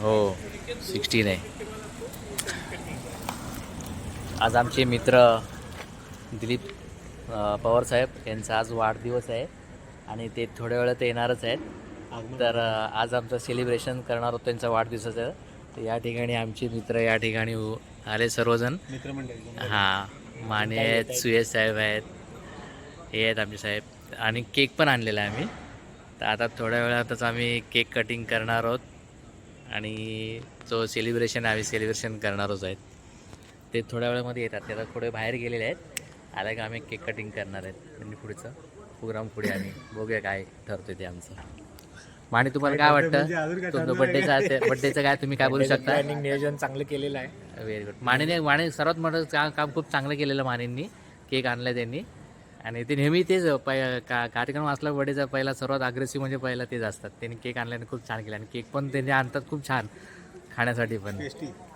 हो. सिक्स्टीन आहे. आज आमचे मित्र दिलीप पवार साहेब यांचा आज वाढदिवस आहे आणि ते थोड्या वेळात येणारच आहेत. तर आज आमचं सेलिब्रेशन करणार होतं त्यांचा वाढदिवसाचं. तर या ठिकाणी आमचे मित्र या ठिकाणी आले सर्वजण. हां माने आहेत सुयश साहेब आहेत हे आहेत आमचे साहेब. आणि केक पण आणलेला आहे आम्ही. तर आता थोड्या वेळातच आम्ही केक कटिंग करणार आहोत. आणि जो सेलिब्रेशन आहे आम्ही सेलिब्रेशन करणारच आहेत ते थोड्या वेळामध्ये येतात. ते आता थोडे बाहेर गेलेले आहेत. आल्या का आम्ही केक कटिंग करणार आहेत. म्हणजे पुढचं प्रोग्राम पुढे आम्ही बघूया काय ठरतोय ते आमचं. माने तुम्हाला काय म्हणजे वाटतं काय तुमचं बड्डेचं बड्डेचं काय तुम्ही काय बोलू शकता? प्लॅनिंग नियोजन चांगलं केलेलं आहे. व्हेरी गुड मानेने माने सर्वात मोठं का काम खूप चांगलं केलेलं मानेंनी. केक आणला त्यांनी. आणि ते नेहमी तेच पै का कार्यक्रम असला बडेचा पहिला सर्वात अग्रेसिव्ह म्हणजे पहिला तेच असतात. त्यांनी केक आणल्याने खूप छान केलं आणि केक पण त्यांनी आणतात खूप छान खाण्यासाठी पण.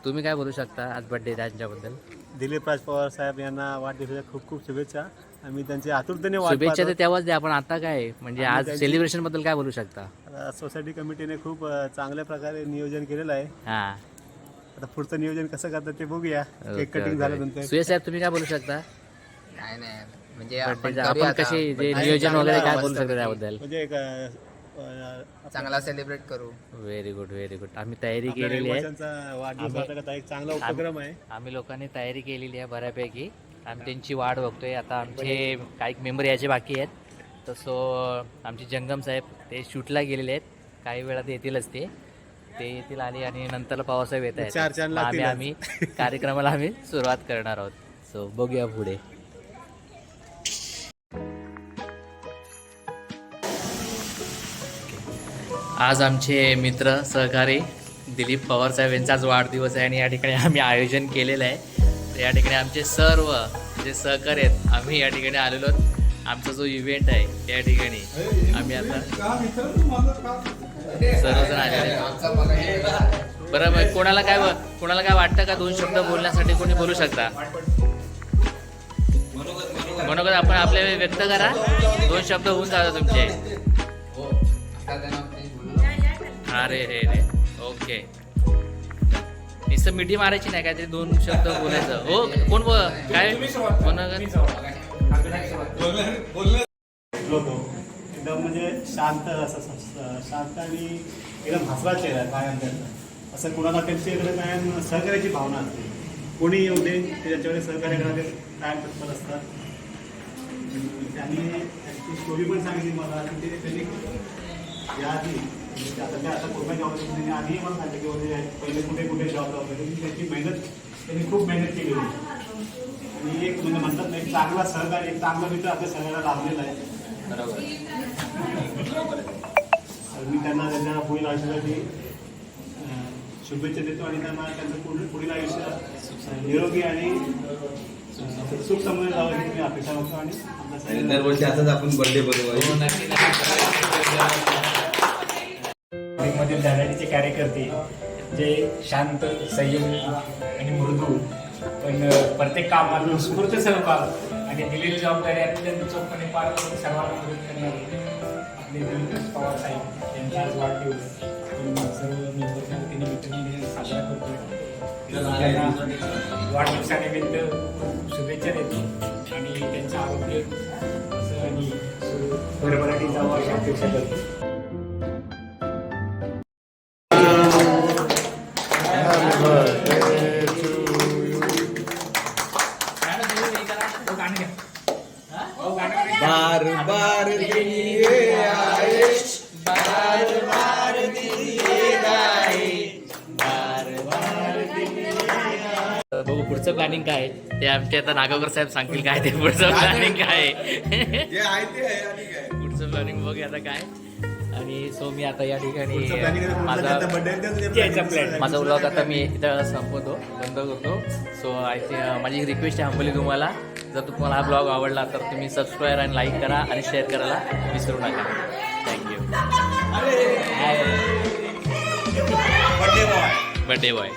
तुम्ही काय बोलू शकता आज बड्डे त्यांच्याबद्दल दिलीप राज पवार साहेब यांना वाढदिवसाच्या खूप खूप शुभेच्छा. आम्ही त्यांचे आतुरतेने वाट शुभेच्छा तर. तेव्हाच द्या पण आता काय? म्हणजे आज सेलिब्रेशनबद्दल काय बोलू शकता? सोसायटी कमिटीने खूप चांगल्या प्रकारे नियोजन केलेलं आहे. हां. आता पुढचं नियोजन कसं करतात ते बघूया. Cake cutting. झाल्यानंतर. सुयश साहेब तुम्ही काय बोलू शकता? काय नाही. म्हणजे आपण बड्डेचं करूया आपण आता. कसे जे नियोजन वगैरे काय चांगला बोलू शकता मस्तपैकी. त्याबद्दल? म्हणजे एक अ, अ, चांगला सेलिब्रेट करू. व्हेरी गुड व्हेरी गुड आम्ही तयारी आपल्या केलेली आहे. रहिवाशांचा वाढदिवस आम्ही- आता करता एक चांगला उपक्रम आहे. आम्ही लोकांनी तयारी केलेली आहे बऱ्यापैकी. आम्ही त्यांची वाट बघतोय. आता आमचे काही मेंबर यायचे बाकी आहेत. तर सो आमचे जंगम साहेब ते शूटला गेलेले आहेत. काही वेळात येतीलच ते. ते येतील आणि आणि नंतर पावसाहेब येत आहेत. चार चार मग आम्ही. आम्ही कार्यक्रमाला आम्ही सुरुवात करणार आहोत. सो बघूया पुढे. आज आमचे मित्र सहकारी दिलीप पवार साहेब यांचाच वाढदिवस आहे आणि या ठिकाणी आम्ही आयोजन केलेलं आहे. तर या ठिकाणी आमचे सर्व जे सहकारी आहेत आम्ही या ठिकाणी आलेलो आहोत. आमचा जो इव्हेंट आहे या ठिकाणी आम्ही आता सर्वजण आलेले बरं मग कोणाला काय कोणाला काय वाटतं का दोन शब्द बोलण्यासाठी कोणी बोलू शकता? मनोगत आपण आपले व्यक्त करा. दोन शब्द होऊन जातात तुमचे. हो. अरे रे रे. ओके. नुसतं मिठी मारायची नाही काहीतरी दोन शब्द बोलायचं. हो कोण बोल काय? मनोगत होतो एकदम म्हणजे शांत असं शांत आणि एकदम हसरा चेहरा आहे कायम त्यांचा असं कोणाला त्यांच्याकडे कायम सहकार्याची भावना असते. कोणी येऊ दे ते त्यांच्याकडे सहकार्य करायला कायम तत्पर असतात. त्यांनी त्यांची स्टोरी पण सांगितली मला ते त्यांनी याआधी. म्हणजे आता काय आता जॉब त्यांनी आधी मला सांगितलं की म्हणजे पहिले कुठे कुठे जॉब होते. त्यांनी त्याची मेहनत त्यांनी खूप मेहनत केलेली आहे. आणि एक म्हणजे म्हणतात ना एक चांगला सहकारी एक चांगला मित्र आपल्या सगळ्याला लाभलेला आहे. तर मी त्यांना त्यांच्या पुढील आयुष्यासाठी शुभेच्छा देतो आणि त्यांना त्यांचं पुढील पुढील आयुष्य निरोगी आणि सुख समजून जावं ही मी अपेक्षा करतो आणि दरवर्षी असंच आपण बर्थडे बनवू. मधील धडाडीचे कार्यकर्ते जे शांत संयमी आणि मृदू पण प्रत्येक कामात उत्स्फूर्त सहभाग आणि दिलेली जबाबदारी अत्यंत चोखपणे पार करून सर्वांना मदत करणारे आपले दिलीप पवार साहेब यांचा आज वाढदिवस. सर्व मेंबरच्या वतीने मित्रमंडळी साजरा करतो त्यांना वाढदिवसानिमित्त शुभेच्छा देतो आणि त्यांचं आरोग्य असं आणि भरभराटी जावं अशी अपेक्षा करतो. प्लॅनिंग काय? ते आमचे आता नागावकर साहेब सांगतील काय ते पुढचं प्लॅनिंग काय पुढचं प्लॅनिंग बघूया आता काय. आणि सो मी आता या ठिकाणी माझा. माझा ब्लॉग आता मी इथं संपवतो बंद करतो. सो आय माझी रिक्वेस्ट आहे हंबली तुम्हाला. जर तुम्हाला हा ब्लॉग आवडला तर तुम्ही सबस्क्राईब आणि लाईक करा आणि शेअर करायला विसरू नका. Thank you Birthday boy. Birthday boy